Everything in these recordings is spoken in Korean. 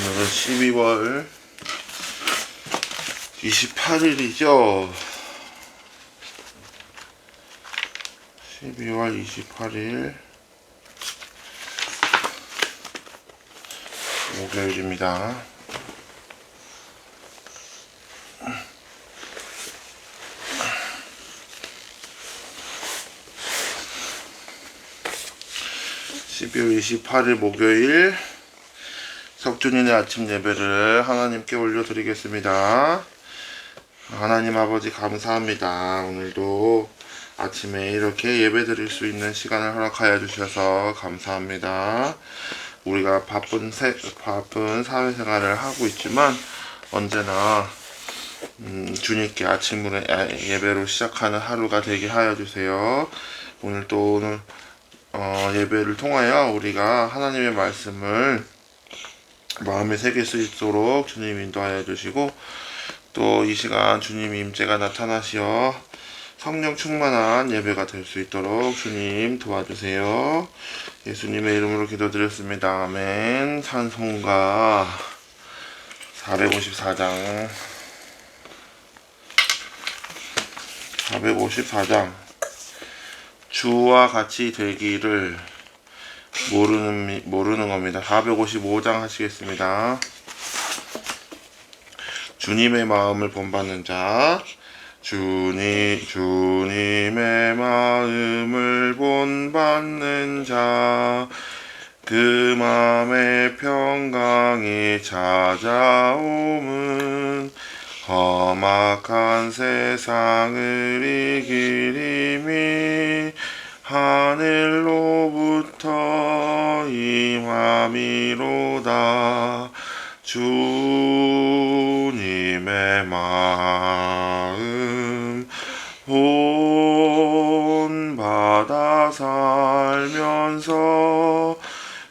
오늘은 12월 28일이죠. 12월 28일 목요일입니다. (12월 28일) 목요일 석준이의 아침 예배를 하나님께 올려드리겠습니다. 하나님 아버지 감사합니다. 오늘도 아침에 이렇게 예배 드릴 수 있는 시간을 허락하여 주셔서 감사합니다. 우리가 바쁜 세, 바쁜 사회생활을 하고 있지만 언제나 음, 주님께 아침으로 예배로 시작하는 하루가 되게 하여 주세요. 오늘 또 오늘 어, 예배를 통하여 우리가 하나님의 말씀을 마음에 새길 수 있도록 주님 인도하여 주시고 또 이 시간 주님 임재가 나타나시어 성령 충만한 예배가 될 수 있도록 주님 도와주세요. 예수님의 이름으로 기도드렸습니다. 아멘. 찬송가 454장 454장 주와 같이 되기를 모르는 미- 모르는 겁니다. 455장 하시겠습니다. 주님의 마음을 본받는 자 주님 주님의 마음을 본받는 자그 마음의 평강이 찾아옴은 험악한 세상을 이기림이 하늘로부터 임함이로다. 주님의 마음 본 받아 살면서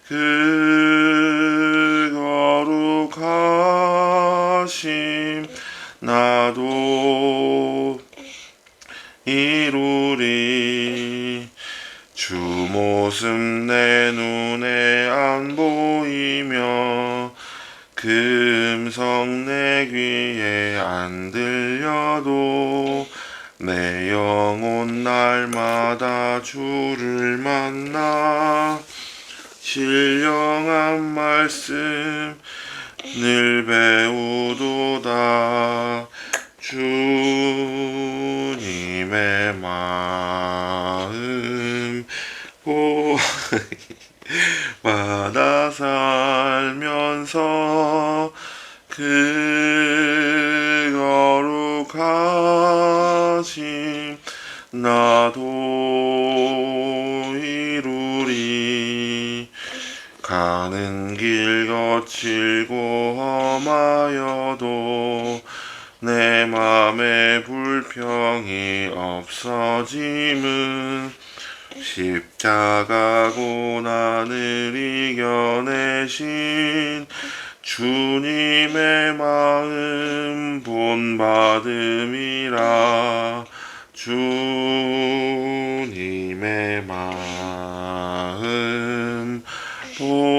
그 거룩하심 나도 모습 내 눈에 안 보이며 그 음성 내 귀에 안 들려도 내 영혼 날마다 주를 만나 신령한 말씀 늘 배우도다. 주님의 마음 보 받아 살면서 그 거룩하심 나도 이루리. 가는 길 거칠고 험하여도 내 맘에 불평이 없어짐은 십 자가 고난을 이겨내신 주님의 마음 본받음이라. 주님의 마음 본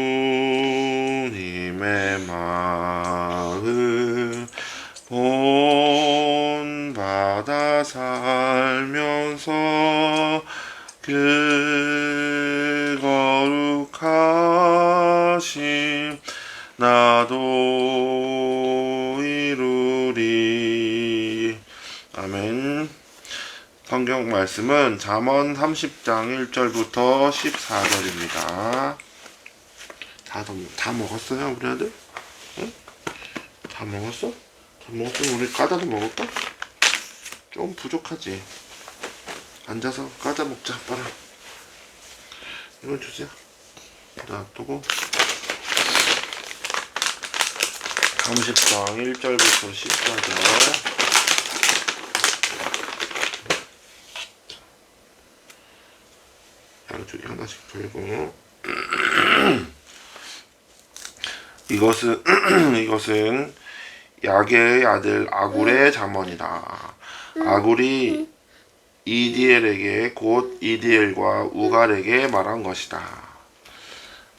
성경 말씀은 잠언 30장 1절부터 14절입니다. 다, 다 먹었어요, 우리 아들? 응? 다 먹었어? 다뭐좀 우리 까다도 먹을까? 좀 부족하지. 앉아서 까자 먹자, 아빠랑. 이건 주세요. 놔두고. 30장 1절부터 14절. 양쪽에 하나씩 풀고. 이것은, 이것은 야게의 아들 아굴의 잠언이다. 아굴이 이디엘에게 곧 이디엘과 우갈에게 말한 것이다.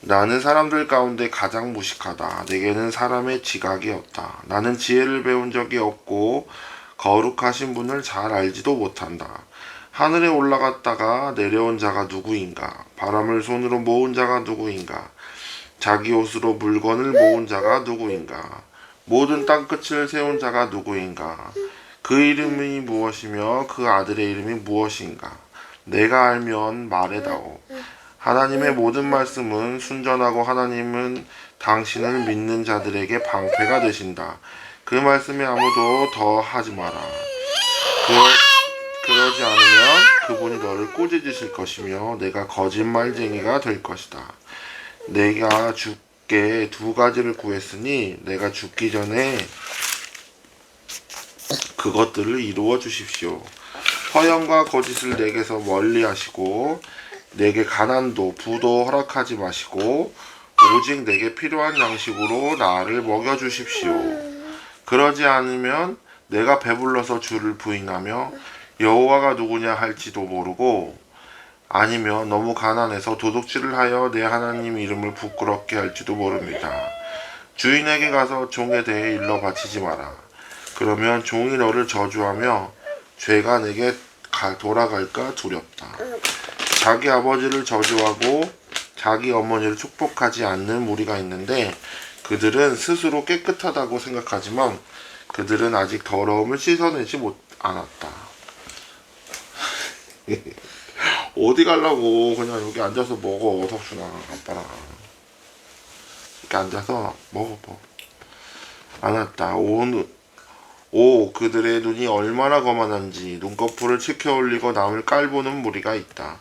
나는 사람들 가운데 가장 무식하다. 내게는 사람의 지각이 없다. 나는 지혜를 배운 적이 없고 거룩하신 분을 잘 알지도 못한다. 하늘에 올라갔다가 내려온 자가 누구인가? 바람을 손으로 모은 자가 누구인가? 자기 옷으로 물건을 모은 자가 누구인가? 모든 땅끝을 세운 자가 누구인가? 그 이름이 무엇이며 그 아들의 이름이 무엇인가? 내가 알면 말해다오. 하나님의 모든 말씀은 순전하고 하나님은 당신을 믿는 자들에게 방패가 되신다. 그 말씀에 아무도 더 하지 마라. 그러, 그러지 않으면 그분이 너를 꼬집으실 것이며 내가 거짓말쟁이가 될 것이다. 내가 죽게 두 가지를 구했으니 내가 죽기 전에 그것들을 이루어 주십시오. 허영과 거짓을 내게서 멀리 하시고 내게 가난도 부도 허락하지 마시고 오직 내게 필요한 양식으로 나를 먹여 주십시오. 그러지 않으면 내가 배불러서 주를 부인하며 여호와가 누구냐 할지도 모르고 아니면 너무 가난해서 도둑질을 하여 내 하나님 이름을 부끄럽게 할지도 모릅니다. 주인에게 가서 종에 대해 일러 바치지 마라. 그러면 종이 너를 저주하며 죄가 내게 가- 돌아갈까 두렵다. 자기 아버지를 저주하고 자기 어머니를 축복하지 않는 무리가 있는데 그들은 스스로 깨끗하다고 생각하지만 그들은 아직 더러움을 씻어내지 못 않았다. 어디 가려고 그냥 여기 앉아서 먹어 석순아 아빠랑. 이렇게 앉아서 먹어 먹어. 안 왔다. 오, 오 그들의 눈이 얼마나 거만한지 눈꺼풀을 치켜 올리고 남을 깔보는 무리가 있다.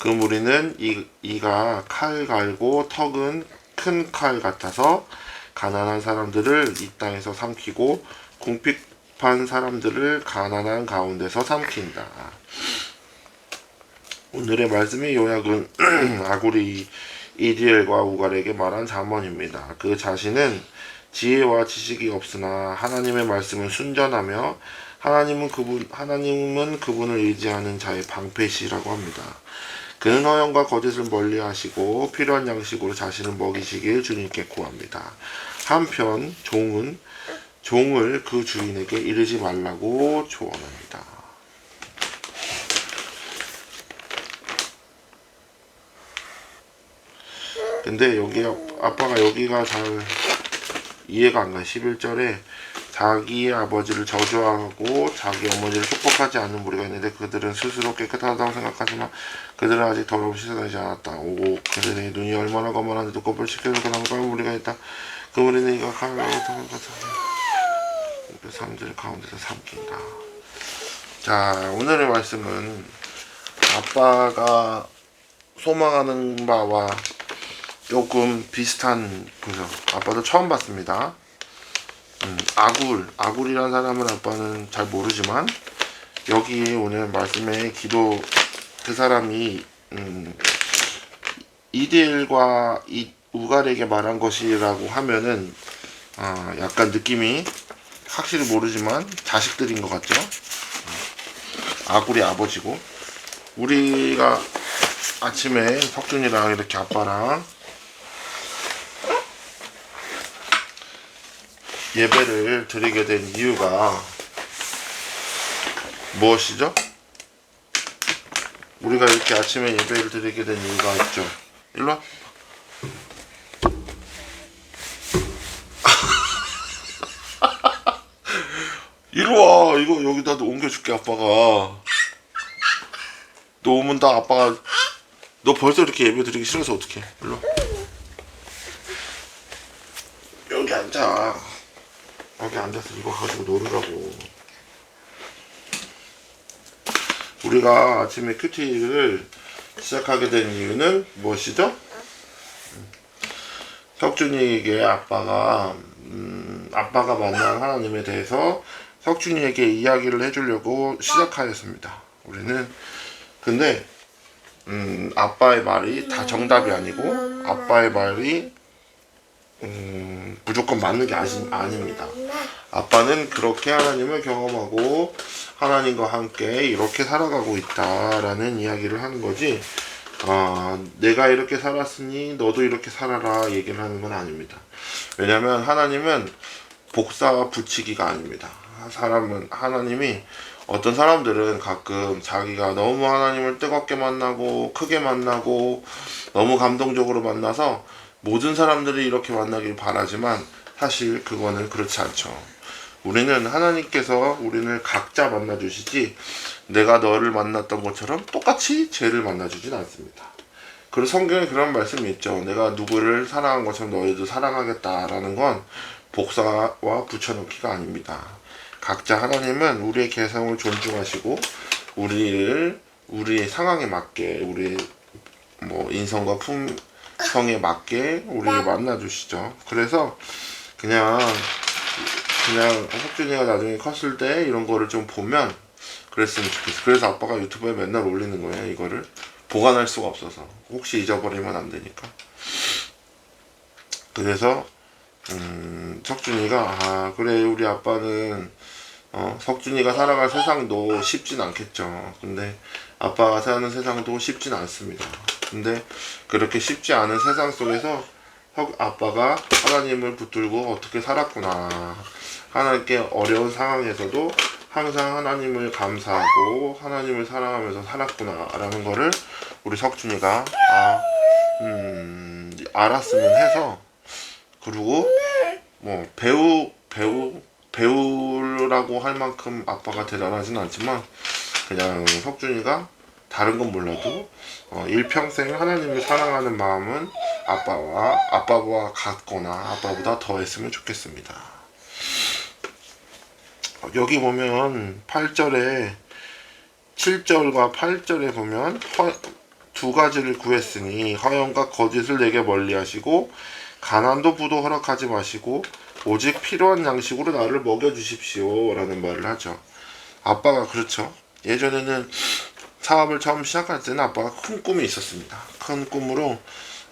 그 무리는 이, 이가 칼 갈고 턱은 큰 칼 같아서 가난한 사람들을 이 땅에서 삼키고 궁핍한 사람들을 가난한 가운데서 삼킨다 오늘의 말씀의 요약은 아구리 이디엘과 우갈에게 말한 잠언입니다. 그 자신은 지혜와 지식이 없으나 하나님의 말씀은 순전하며 하나님은 그분 하나님은 그분을 의지하는 자의 방패시라고 합니다. 그는 허영과 거짓을 멀리하시고 필요한 양식으로 자신을 먹이시길 주님께 구합니다. 한편 종은 종을 그 주인에게 이르지 말라고 조언합니다. 근데 여기 아빠가 여기가 잘 이해가 안 가. 11절에 자기의 아버지를 저주하고 자기 어머니를 축복하지 않는 무리가 있는데 그들은 스스로 깨끗하다고 생각하지만 그들은 아직 더러움 씻어내지 않았다. 오, 그들의 눈이 얼마나 거만한데 눈꺼풀 시켜서 그나마 까만 무리가 있다. 그 무리는 이가 같은 그 사람들 가운데서 삼킨다. 자, 오늘의 말씀은 아빠가 소망하는 바와 조금 비슷한 그죠. 아빠도 처음 봤습니다. 음, 아굴, 아굴이라는 사람은 아빠는 잘 모르지만 여기 오늘 말씀에 기도 그 사람이 음, 이디엘과 이 우갈에게 말한 것이라고 하면은 아, 약간 느낌이 확실히 모르지만 자식들인 것 같죠. 아굴이 아버지고 우리가 아침에 석준이랑 이렇게 아빠랑 예배를 드리게 된 이유가 무엇이죠? 우리가 이렇게 아침에 예배를 드리게 된 이유가 있죠. 일로 와. 이리 와. 이거 여기다 옮겨줄게, 아빠가. 너 오면 다 아빠가 너 벌써 이렇게 예배 드리기 싫어서 어떡해. 일로 와. 여기 앉아. 여기 앉아서 이거 가지고 놀으라고. 우리가 아침에 큐티를 시작하게 된 이유는 무엇이죠? 석준이에게 아빠가 음, 아빠가 만난 하나님에 대해서 석준이에게 이야기를 해주려고 시작하였습니다. 우리는 근데 음, 아빠의 말이 다 정답이 아니고 아빠의 말이 음, 무조건 맞는 게 아시, 아닙니다. 아빠는 그렇게 하나님을 경험하고 하나님과 함께 이렇게 살아가고 있다라는 이야기를 하는 거지. 아, 내가 이렇게 살았으니 너도 이렇게 살아라 얘기를 하는 건 아닙니다. 왜냐하면 하나님은 복사 붙이기가 아닙니다. 사람은 하나님이 어떤 사람들은 가끔 자기가 너무 하나님을 뜨겁게 만나고 크게 만나고 너무 감동적으로 만나서 모든 사람들이 이렇게 만나길 바라지만 사실 그거는 그렇지 않죠. 우리는 하나님께서 우리를 각자 만나 주시지 내가 너를 만났던 것처럼 똑같이 죄를 만나 주진 않습니다. 그리고 성경에 그런 말씀이 있죠. 내가 누구를 사랑한 것처럼 너희도 사랑하겠다라는 건 복사와 붙여넣기가 아닙니다. 각자 하나님은 우리의 개성을 존중하시고 우리를 우리의 상황에 맞게 우리 뭐 인성과 품성에 맞게 우리를 만나 주시죠. 그래서 그냥 그냥 석준이가 나중에 컸을 때 이런 거를 좀 보면 그랬으면 좋겠어. 그래서 아빠가 유튜브에 맨날 올리는 거예요. 이거를 보관할 수가 없어서 혹시 잊어버리면 안 되니까. 그래서 음, 석준이가 아 그래 우리 아빠는 어, 석준이가 살아갈 세상도 쉽진 않겠죠. 근데 아빠가 사는 세상도 쉽진 않습니다. 근데 그렇게 쉽지 않은 세상 속에서 석- 아빠가 하나님을 붙들고 어떻게 살았구나. 하나님께 어려운 상황에서도 항상 하나님을 감사하고 하나님을 사랑하면서 살았구나라는 거를 우리 석준이가 아, 음, 알았으면 해서 그리고 뭐 배우 배우 배우라고 할 만큼 아빠가 대단하진 않지만 그냥 석준이가 다른 건 몰라도 어, 일평생 하나님을 사랑하는 마음은 아빠와 아빠와 같거나 아빠보다 더 했으면 좋겠습니다. 어, 여기 보면 8절에 7절과 8절에 보면 허, 두 가지를 구했으니 허영과 거짓을 내게 멀리 하시고 가난도 부도 허락하지 마시고 오직 필요한 양식으로 나를 먹여 주십시오 라는 말을 하죠. 아빠가 그렇죠. 예전에는 사업을 처음 시작할 때는 아빠가 큰 꿈이 있었습니다. 큰 꿈으로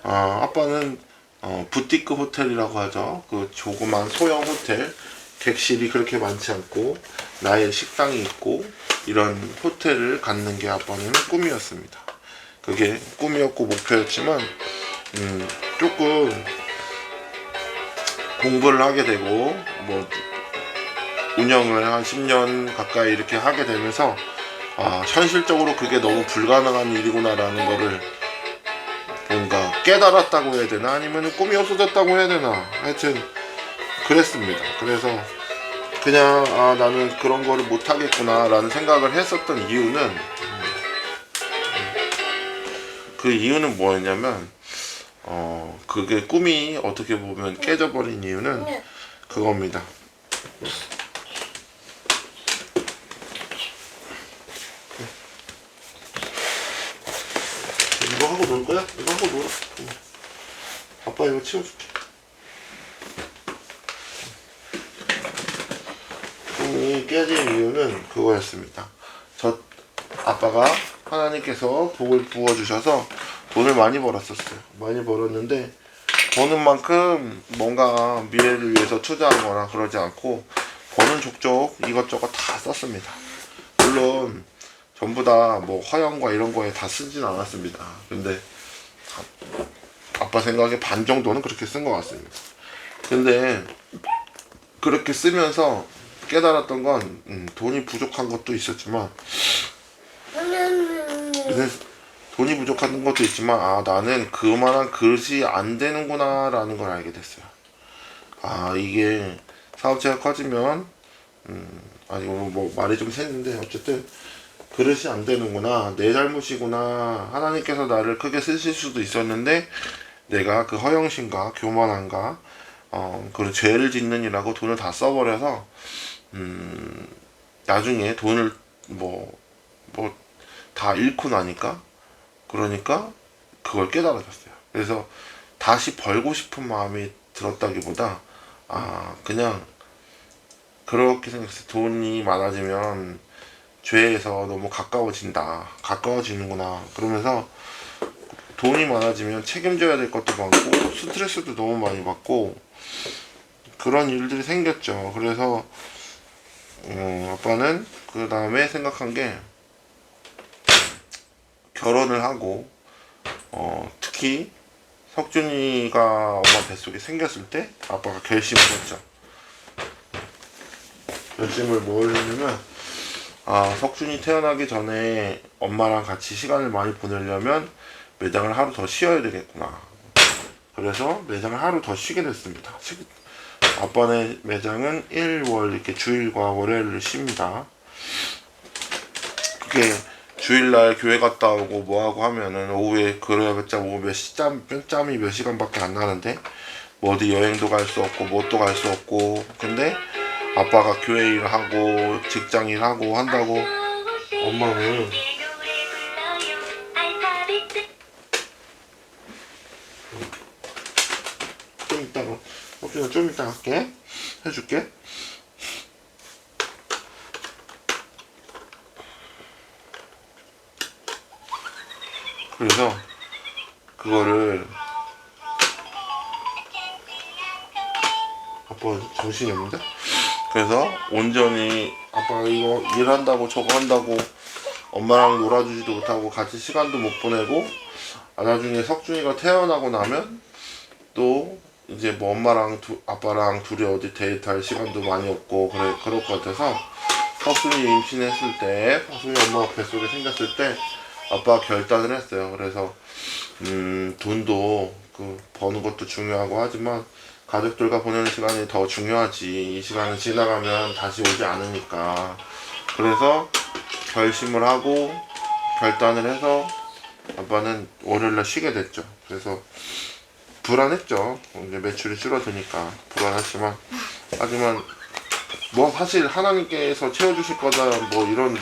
어, 아빠는 어, 부티크 호텔이라고 하죠. 그 조그만 소형 호텔 객실이 그렇게 많지 않고 나의 식당이 있고 이런 호텔을 갖는 게 아빠는 꿈이었습니다. 그게 꿈이었고 목표였지만 음, 조금 공부를 하게 되고 뭐 운영을 한 10년 가까이 이렇게 하게 되면서 아, 현실적으로 그게 너무 불가능한 일이구나라는 거를 뭔가 깨달았다고 해야 되나 아니면 꿈이 없어졌다고 해야 되나 하여튼 그랬습니다. 그래서 그냥 아, 나는 그런 거를 못 하겠구나 라는 생각을 했었던 이유는 음, 그 이유는 뭐였냐면 어 그게 꿈이 어떻게 보면 깨져버린 이유는 그겁니다. 이거 하고 놀 거야? 이거 하고 놀아. 응. 이거 치워줄게. 꿈이 깨진 이유는 그거였습니다. 저 아빠가 하나님께서 복을 부어 주셔서 돈을 많이 벌었었어요. 많이 벌었는데 버는 만큼 뭔가 미래를 위해서 투자하거나 그러지 않고 버는 족족 이것저것 다 썼습니다. 물론 전부 다 뭐 화영과 이런 거에 다 쓰진 않았습니다. 근데 아- 아빠 생각에 반 정도는 그렇게 쓴 것 같습니다. 근데 그렇게 쓰면서 깨달았던 건 음, 돈이 부족한 것도 있었지만 근데 돈이 부족한 것도 있지만 아 나는 그만한 그릇이 안 되는구나 라는 걸 알게 됐어요. 아 이게 사업체가 커지면 음 아니 뭐, 뭐 말이 좀 샜는데 어쨌든 그릇이 안 되는구나 내 잘못이구나 하나님께서 나를 크게 쓰실 수도 있었는데 내가 그 허영심과 교만함과 어, 그리고 죄를 짓는이라고 돈을 다 써버려서 음, 나중에 돈을 뭐 뭐 다 잃고 나니까 그러니까 그걸 깨달아졌어요. 그래서 다시 벌고 싶은 마음이 들었다기보다 아 그냥 그렇게 생각했어요. 돈이 많아지면 죄에서 너무 가까워진다. 가까워지는구나. 그러면서 돈이 많아지면 책임져야 될 것도 많고 스트레스도 너무 많이 받고 그런 일들이 생겼죠. 그래서 어, 아빠는 그 다음에 생각한 게 결혼을 하고 어, 특히 석준이가 엄마 뱃속에 생겼을 때 아빠가 결심을 했죠. 결심을 뭘 했냐면 아 석준이 태어나기 전에 엄마랑 같이 시간을 많이 보내려면 매장을 하루 더 쉬어야 되겠구나. 그래서 매장을 하루 더 쉬게 됐습니다. 쉬- 아빠네 매장은 1, 월 이렇게 주일과 월요일을 쉽니다. 그게 주일날 교회 갔다 오고 뭐하고 하면은 오후에 그래야겠자 오후 몇 시짬 짬이 몇 시간밖에 안 나는데 뭐 어디 여행도 갈 수 없고 뭣도 갈 수 없고 근데 아빠가 교회 일하고 직장 일하고 한다고 엄마는 혹시나 좀 이따 할게. 해줄게. 그래서 그거를 아빠 정신이 없는데? 그래서 온전히 아빠가 이거 일한다고 저거 한다고 엄마랑 놀아주지도 못하고 같이 시간도 못 보내고 아, 나중에 석준이가 태어나고 나면 또 이제 뭐 엄마랑 두, 아빠랑 둘이 어디 데이트할 시간도 많이 없고 그래 그럴 것 같아서 석순이 임신했을 때 석순이 엄마 뱃속에 생겼을 때 아빠가 결단을 했어요. 그래서 음 돈도 그 버는 것도 중요하고 하지만 가족들과 보내는 시간이 더 중요하지 이 시간은 지나가면 다시 오지 않으니까 그래서 결심을 하고 결단을 해서 아빠는 월요일날 쉬게 됐죠. 그래서 불안했죠. 이제 매출이 줄어드니까 불안했지만 하지만 뭐 사실 하나님께서 채워주실 거다 뭐 이런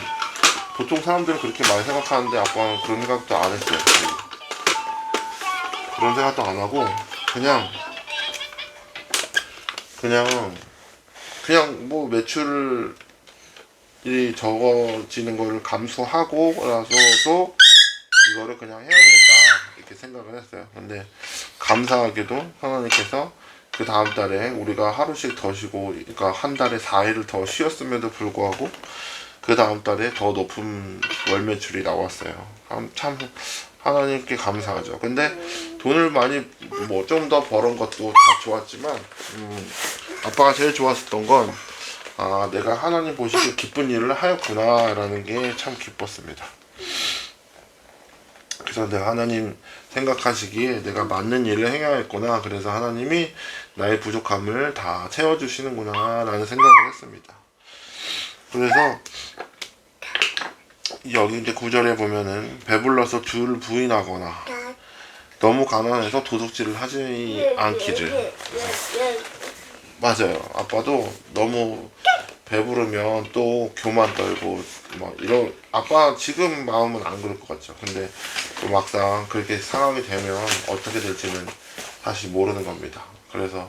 보통 사람들은 그렇게 많이 생각하는데 아빠는 그런 생각도 안 했어요. 그런 생각도 안 하고 그냥 그냥 그냥 뭐 매출이 적어지는 거를 감수하고 나서도 이거를 그냥 해야 이렇게 생각을 했어요. 근데 감사하게도 하나님께서 그 다음 달에 우리가 하루씩 더 쉬고 그러니까 한 달에 4일을 더 쉬었음에도 불구하고 그 다음 달에 더 높은 월 매출이 나왔어요. 참- 참 하나님께 감사하죠. 근데 돈을 많이 뭐 좀 더 벌은 것도 다 좋았지만 음, 아빠가 제일 좋았었던 건 아, 내가 하나님 보시기에 기쁜 일을 하였구나라는 게 참 기뻤습니다. 그래서 내가 하나님 생각하시기에 내가 맞는 일을 행하였구나. 그래서 하나님이 나의 부족함을 다 채워주시는구나. 라는 생각을 했습니다. 그래서 여기 이제 구절에 보면은 배불러서 줄 부인하거나 너무 가난해서 도둑질을 하지 않기를 맞아요. 아빠도 너무 배부르면 또 교만 떨고 막 이런 아빠 지금 마음은 안 그럴 것 같죠. 근데 또 막상 그렇게 상황이 되면 어떻게 될지는 사실 모르는 겁니다. 그래서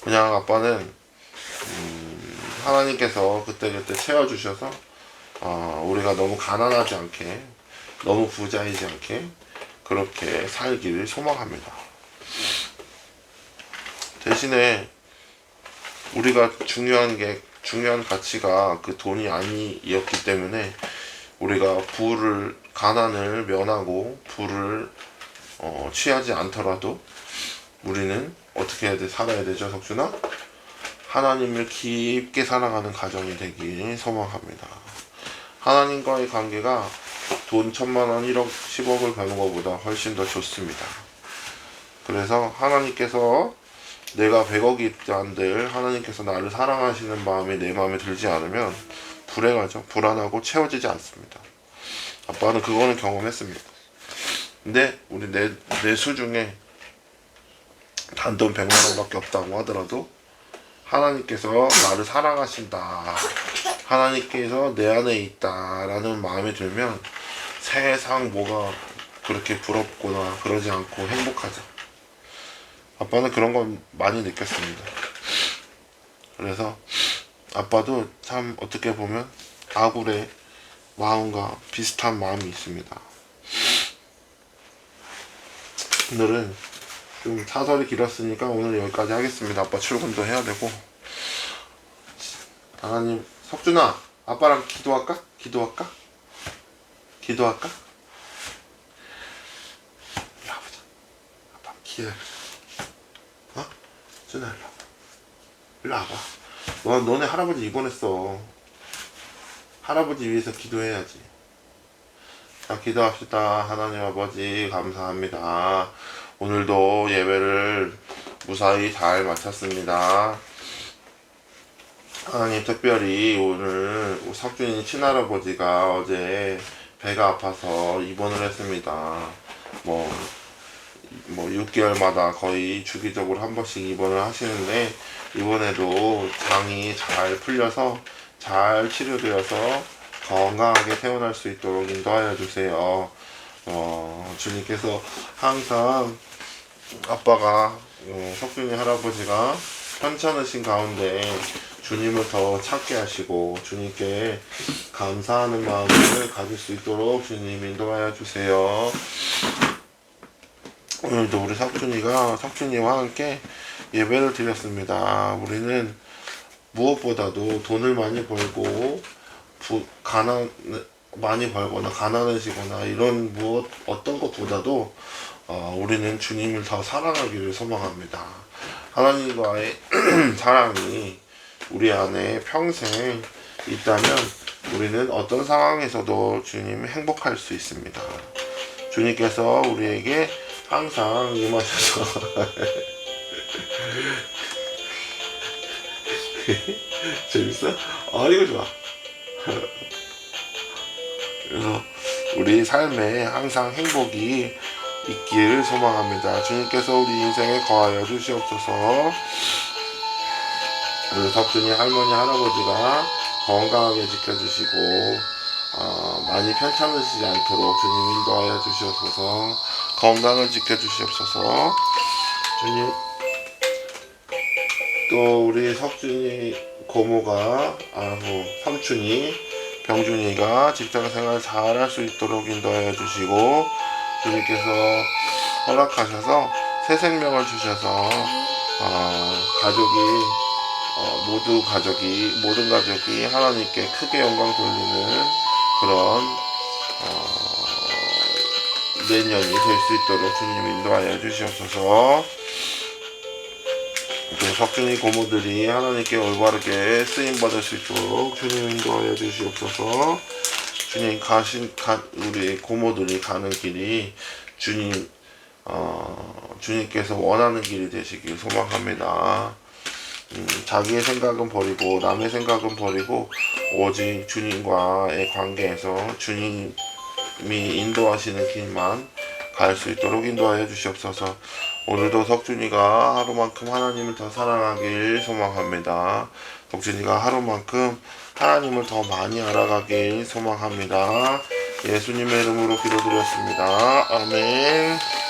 그냥 아빠는 음, 하나님께서 그때 그때 채워주셔서 어, 우리가 너무 가난하지 않게 너무 부자이지 않게 그렇게 살기를 소망합니다. 대신에 우리가 중요한 게 중요한 가치가 그 돈이 아니었기 때문에 우리가 부를 가난을 면하고 부를 어, 취하지 않더라도 우리는 어떻게 해야 돼 살아야 되죠 석준아? 하나님을 깊게 사랑하는 가정이 되길 소망합니다. 하나님과의 관계가 돈 천만 원 1억 10억을 버는 것보다 훨씬 더 좋습니다. 그래서 하나님께서 내가 100억이 있다한들 하나님께서 나를 사랑하시는 마음이 내 마음에 들지 않으면 불행하죠. 불안하고 채워지지 않습니다. 아빠는 그거는 경험했습니다. 근데 우리 내, 내수 중에 단돈 100만 원밖에 없다고 하더라도 하나님께서 나를 사랑하신다. 하나님께서 내 안에 있다라는 마음이 들면 세상 뭐가 그렇게 부럽거나 그러지 않고 행복하죠. 아빠는 그런 건 많이 느꼈습니다. 그래서 아빠도 참 어떻게 보면 아굴의 마음과 비슷한 마음이 있습니다. 오늘은 좀 사설이 길었으니까 오늘 여기까지 하겠습니다. 아빠 출근도 해야 되고. 하나님, 석준아, 아빠랑 기도할까? 기도할까? 기도할까? 와보자. 아빠 기다려. 어? 준아, 일로 와봐. 일로 와봐. 너, 너네 할아버지 입원했어. 할아버지 위해서 기도해야지. 자, 기도합시다. 하나님 아버지, 감사합니다. 오늘도 예배를 무사히 잘 마쳤습니다. 하나님 특별히 오늘 석준이 친할아버지가 어제 배가 아파서 입원을 했습니다. 뭐, 뭐 6개월마다 거의 주기적으로 한 번씩 입원을 하시는데 이번에도 장이 잘 풀려서 잘 치료되어서 건강하게 태어날 수 있도록 인도하여 주세요. 어, 주님께서 항상 아빠가 어, 석준이 할아버지가 편찮으신 가운데 주님을 더 찾게 하시고 주님께 감사하는 마음을 가질 수 있도록 주님 인도하여 주세요. 오늘도 우리 석준이가 석준이와 함께 예배를 드렸습니다. 우리는 무엇보다도 돈을 많이 벌고 부, 가난 많이 벌거나 가난해지거나 이런 무엇 어떤 것보다도 어, 우리는 주님을 더 사랑하기를 소망합니다. 하나님과의 사랑이 우리 안에 평생 있다면 우리는 어떤 상황에서도 주님 행복할 수 있습니다. 주님께서 우리에게 항상 임하셔서 재밌어? 아 이거 좋아. 그래서 우리 삶에 항상 행복이 있기를 소망합니다. 주님께서 우리 인생에 거하여 주시옵소서. 우리 덕준이 할머니 할아버지가 건강하게 지켜주시고 어, 많이 편찮으시지 않도록 주님 인도하여 주시옵소서. 건강을 지켜주시옵소서. 주님 또 우리 석준이 고모가 아뭐 삼촌이 병준이가 직장 생활 잘 할 수 있도록 인도하여 주시고 주님께서 허락하셔서 새 생명을 주셔서 어, 가족이 어, 모두 가족이 모든 가족이 하나님께 크게 영광 돌리는 그런 어, 내년이 될 수 있도록 주님 인도하여 주시옵소서. 또 석준이 고모들이 하나님께 올바르게 쓰임 받을 수 있도록 주님 인도하여 주시옵소서. 주님 가신 가, 우리 고모들이 가는 길이 주님 어, 주님께서 원하는 길이 되시길 소망합니다. 음, 자기의 생각은 버리고 남의 생각은 버리고 오직 주님과의 관계에서 주님 이 인도하시는 길만 갈 수 있도록 인도하여 주시옵소서. 오늘도 석준이가 하루만큼 하나님을 더 사랑하길 소망합니다. 석준이가 하루만큼 하나님을 더 많이 알아가길 소망합니다. 예수님의 이름으로 기도드렸습니다. 아멘.